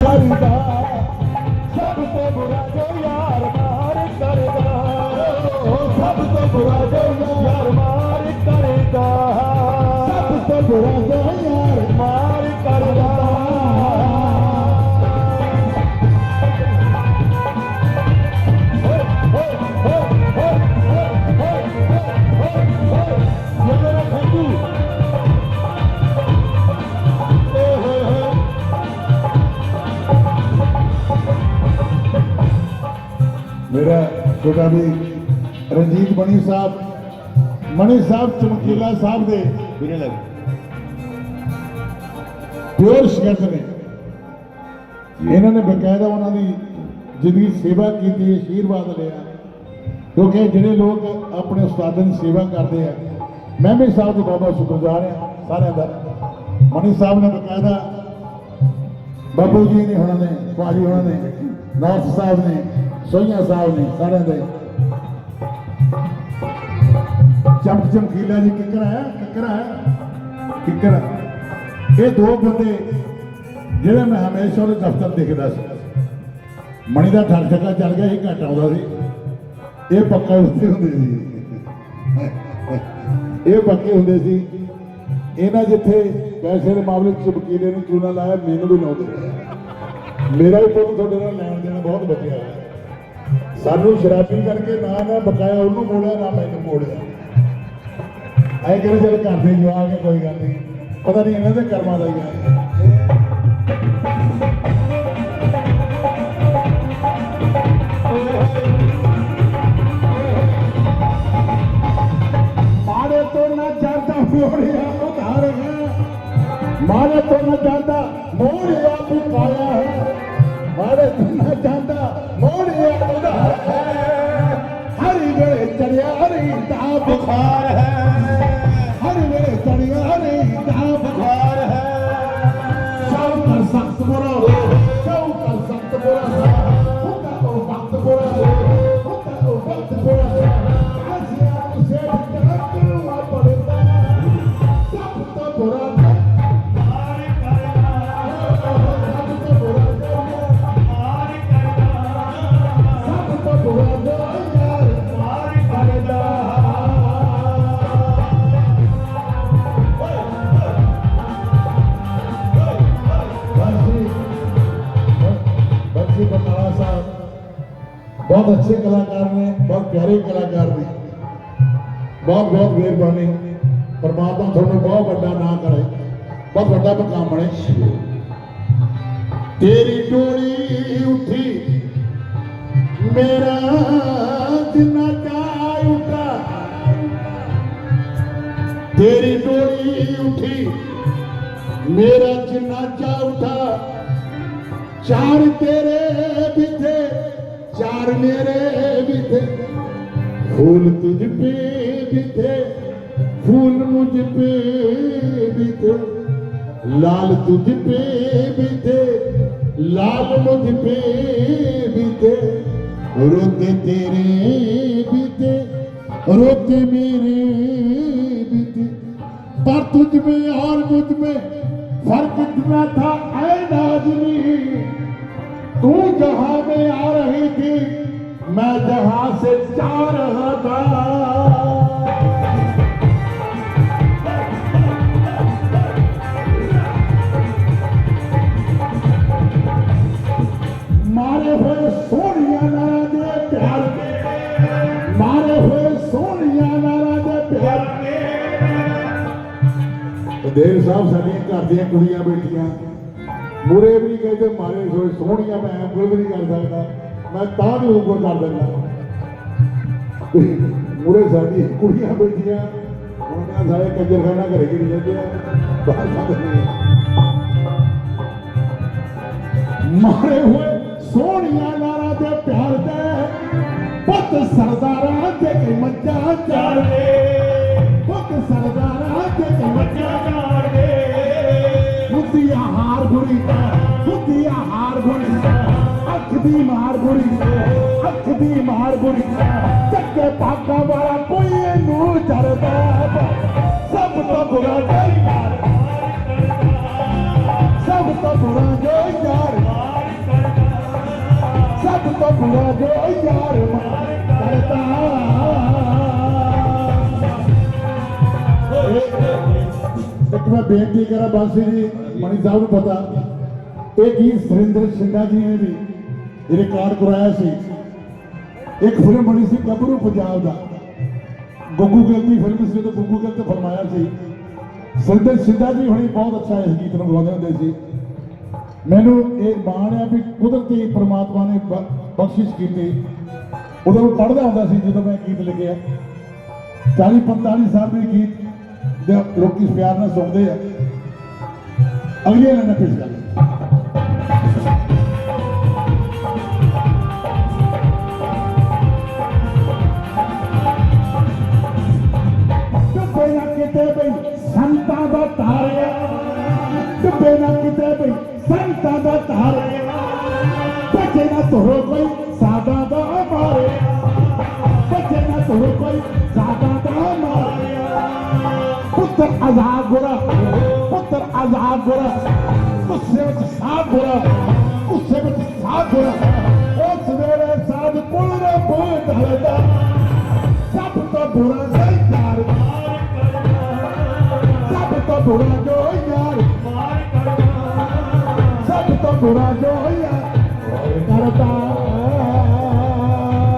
ਕਰਦਾ ਸਭ ਤੋਂ ਬੁਰਾ ਜੋ ਯਾਰ ਮਾਰ ਕਰਦਾ। ਸਭ ਤੋਂ ਬੁਰਾ ਜੋ ਯਾਰ ਛੋਟਾ ਵੀ ਰਣਜੀਤ ਮਣੀ ਸਾਹਿਬ ਮਣੀ ਸਾਹਿਬ ਚਮਕੀਲਾ ਸਾਹਿਬ ਦੇ ਵੀਰੇ ਲੱਗ ਪਿਓਰ ਸ਼ਗਨ ਨੇ। ਇਹਨਾਂ ਨੇ ਬਕਾਇਦਾ ਉਹਨਾਂ ਦੀ ਜ਼ਿੰਦਗੀ ਸੇਵਾ ਕੀਤੀ ਹੈ ਆਸ਼ੀਰਵਾਦ ਲਿਆ। ਕਿਉਂਕਿ ਜਿਹੜੇ ਲੋਕ ਆਪਣੇ ਉਸਤਾਦਾਂ ਦੀ ਸੇਵਾ ਕਰਦੇ ਆ ਮੈਂ ਵੀ ਸਾਹਿਬ ਦੇ ਬਾਬਾ ਸ਼ੁਕਰਗੁਜ਼ਾਰ ਹਾਂ ਸਾਰਿਆਂ ਦਾ। ਮਣੀ ਸਾਹਿਬ ਨੇ ਬਕਾਇਦਾ ਬਾਬੂ ਜੀ ਨੇ ਉਹਨਾਂ ਨੇ ਭਾਜੀ ਉਹਨਾਂ ਨੇ ਨਾਰਥ ਸਾਹਿਬ ਨੇ ਸੋਈਆਂ ਸਾਹਿਬ ਨੇ ਸਾਰਿਆਂ ਦੇ ਚਮਕ ਚਮਕੀਲਾ ਜੀ, ਕਿੱਕਰ ਹੈ ਕਿੱਕਰ ਹੈ, ਕਿੱਕਰ ਇਹ ਦੋ ਬੰਦੇ ਜਿਹੜੇ ਮੈਂ ਹਮੇਸ਼ਾ ਉਹਦੇ ਦਫ਼ਤਰ ਦੇਖਦਾ ਸੀ। ਮਣੀ ਦਾ ਠੱਗ ਠੱਗਾ ਚੱਲ ਗਿਆ ਸੀ, ਘੱਟ ਆਉਂਦਾ ਸੀ। ਇਹ ਪੱਕਾ ਉੱਤੇ ਹੁੰਦੇ ਸੀ। ਇਹ ਪੱਕੇ ਹੁੰਦੇ ਸੀ। ਇਹਨਾਂ ਜਿੱਥੇ ਪੈਸੇ ਦੇ ਮਾਮਲੇ 'ਚ ਵਕੀਲੇ ਨੂੰ ਚੂਨਾ ਲਾਇਆ, ਮੈਨੂੰ ਵੀ ਲਾਉਂਦੇ। ਮੇਰਾ ਵੀ ਪੁੱਤ ਤੁਹਾਡੇ ਨਾਲ ਲੈਣ ਦੇਣ ਬਹੁਤ ਬਚਿਆ ਹੈ ਸਾਨੂੰ ਸ਼ਰਾਬੀ ਕਰਕੇ ਨਾ ਨਾ ਬਕਾਇਆ ਉਹਨੂੰ ਮੋੜਿਆ, ਨਾ ਮੈਨੂੰ ਮੋੜਿਆ। ਐ ਕਰੇ ਜਦ ਘਰ ਦੇ ਜਵਾਕ ਕੋਈ ਗੱਲ ਨਹੀਂ। ਪਤਾ ਨਹੀਂ ਇਹਨਾਂ ਦੇ ਕਰਮਾਂ ਦਾ ਹੀ ਹੈ ਮਾਰੇ ਤੋਂ ਨਾ ਜਾਂਦਾ ਮੋੜਿਆ ਉਧਾਰ ਹੈ ਮਾਰੇ ਤੋਂ ਨਾ ਜਾਂਦਾ ਮੋੜਿਆ। ਹਰੀ ਵੇਲੇ ਚੜਿਆ ਹਰੀ ਦਾ ਬੁਖਾਰ ਬਹੁਤ ਅੱਛੇ ਕਲਾਕਾਰ ਨੇ ਬਹੁਤ ਪਿਆਰੇ ਕਲਾਕਾਰ ਨੇ ਬਹੁਤ ਬਹੁਤ ਮਿਹਰਬਾਨੀ ਪਰਮਾਤਮਾ ਤੁਹਾਨੂੰ ਬਹੁਤ ਵੱਡਾ ਨਾਂ ਕਰੇ ਬਹੁਤ ਵੱਡਾ ਮਕਾਮ ਬਣੇ ਤੇਰੀ ਟੋਲੀ ਉੱਠੀ ਮੇਰਾ ਜਿੰਨਾ ਚਾਹ ਉੱਠਾ ਤੇਰੀ ਟੋਲੀ ਉੱਠੀ ਮੇਰਾ ਜਿੰਨਾ ਚਾਹ ਉੱਠਾ ਚਾਰ ਤੇਰੇ प्यार मेरे भी थे फूल तुझ पे भी थे फूल मुझ पे भी थे लाल तुझ पे भी थे लाल मुझ पे भी थे रोते तेरे भी थे रोते मेरे भी थे पर तुझ में और मुझ में फर्क इतना था ऐ नाजनी तू जहाँ में आ रही थी, मैं जहाँ से जा रहा था। मारे हुए सोनिया नारा दे प्यार मारे हुए सोनिया नारा दे प्यार तो साहब सभी घर दिया कुड़िया बैठिया। ਮੂਰੇ ਵੀ ਕਹਿੰਦੇ ਮਾਰੇ ਹੋਏ ਸੋਹਣੀਆਂ ਮੈਂ ਉਂਗਲ ਵੀ ਨਹੀਂ ਕਰ ਸਕਦਾ। ਮੈਂ ਤਾਂ ਵੀ ਉਂਗਲ ਕਰ ਦਿੰਦਾ। ਮੂਰੇ ਸਾਡੀ ਕੁੜੀਆਂ ਬੈਠੀਆਂ ਉਹਨਾਂ ਸਾਰੇ ਕੰਜਰਖਾਨਾ ਘਰੇ ਗਿਰ ਜਾਂਦੇ ਆ। ਬਾਹਰ ਮਾਰੇ ਹੋਏ ਸੋਹਣੀਆਂ ਨਾਰਾ ਦੇ ਪਿਆਰ ਦੇ ਪੁੱਤ ਸਰਦਾਰਾਂ ਦੇ ਮੱਝਾਂ ਚਾਰਦੇ ਹਾਰ ਗੁਰੀ ਬੁੱਧੀ ਹਾਰ ਗੁਰੀ ਅੱਖ ਦੀ ਮਾਰ ਗੁਰੀ ਅੱਖ ਦੀ ਮਾਰ ਗੁਰੀ ਚੱਕੇ ਪਾਗਾ ਵਾਲਾ ਕੋਈ ਨੂੰ ਚੜਦਾ ਸਭ ਤੋਂ ਬੁਰਾ ਜਈ ਯਾਰ ਸਭ ਤੋਂ ਬੁਰਾ ਜਈ ਯਾਰ। ਸਭ ਤੋਂ ਬੁਰਾ ਜਈ ਯਾਰ। ਮਾਰ ਮੈਂ ਬੇਨਤੀ ਕਰਾਂ ਬਾਂਸੀ ਜੀ ਮਣੀ ਸਾਹਿਬ ਨੂੰ ਪਤਾ, ਇਹ ਗੀਤ ਸੁਰਿੰਦਰ ਸਿੰਘਾ ਜੀ ਨੇ ਵੀ ਰਿਕਾਰਡ ਕਰਾਇਆ ਸੀ। ਇੱਕ ਫਿਲਮ ਬਣੀ ਸੀ ਗੱਭਰੂ ਪੰਜਾਬ ਦਾ। ਗੁੱਗੂ ਗਿੱਲ ਦੀ ਫਿਲਮ ਸੀ ਤੇ ਗੁੱਗੂ ਗਿੱਲ ਤੇ ਫਰਮਾਇਆ ਸੀ। ਸੁਰਿੰਦਰ ਸਿੰਘਾ ਜੀ ਹੁਣੀ ਬਹੁਤ ਅੱਛਾ ਇਸ ਗੀਤ ਨੂੰ ਗਾਉਂਦੇ ਹੁੰਦੇ ਸੀ। ਮੈਨੂੰ ਇਹ ਮਾਣ ਹੈ ਵੀ ਕੁਦਰਤੀ ਪ੍ਰਮਾਤਮਾ ਨੇ ਬਖਸ਼ਿਸ਼ ਕੀਤੀ। ਉਦੋਂ ਮੈਂ ਪੜ੍ਹਦਾ ਹੁੰਦਾ ਸੀ ਜਦੋਂ ਮੈਂ ਗੀਤ ਲਿਖਿਆ। 40 45 ਸਾਲ ਦੇ ਗੀਤ ਲੋਕੀ ਪਿਆਰ ਨਾਲ ਸੁਣਦੇ ਆ। ਅਗਲੀ ਲਾਈਨ ਪੇਸ਼ ਕਰ ਡੁੱਬੇ ਨਾ ਕਿਤੇ ਬਈ ਸੰਤਾਂ ਦਾ ਤਾਰਿਆ। ਡੁੱਬੇ ਨਾ ਕਿਤੇ ਪੁੱਤਰ ਆਜ਼ਾਦ ਗੁਰਾ ਪੁੱਤਰ ਆਜ਼ਾਦ ਗੁਰਾ ਗੁੱਸੇ ਵਿੱਚ ਸਾਧ ਗੁਰਾ ਗੁੱਸੇ ਵਿੱਚ ਸਾਧ ਗੁਰਾ ਉਸ ਵੇਲੇ ਸਾਧ ਪੁੱਲ ਦੇ ਬੋਝ ਢਲਦਾ ਸਭ ਤੋਂ ਬੁਰਾ ਸਰਕਾਰ ਸਭ ਤੋਂ ਬੁਰਾ ਜੋ ਯਾਰ ਸਭ ਤੋਂ ਬੁਰਾ ਜੋ